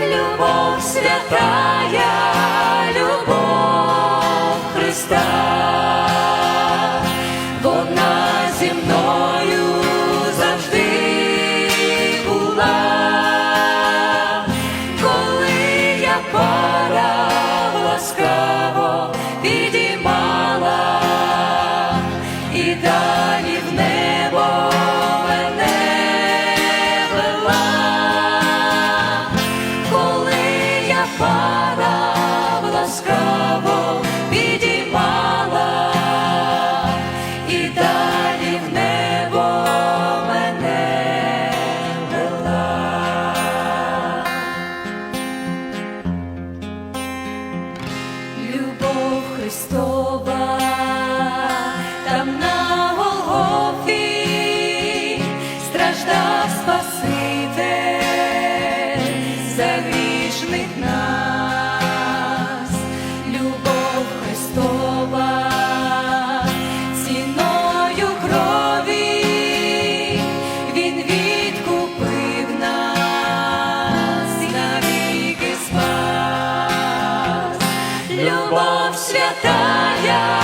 любов святая, любов Христа, вона зі мною завжди була, коли я падав ласкаво підіймала і далі в небо я падав ласкаво підіймала і далі в небо мене вела. Любов Христова, там на Голгофі страждав Спаситель за грішних нас, любов Христова, ціною крові Він відкупив нас і навіки спас. Любов святая,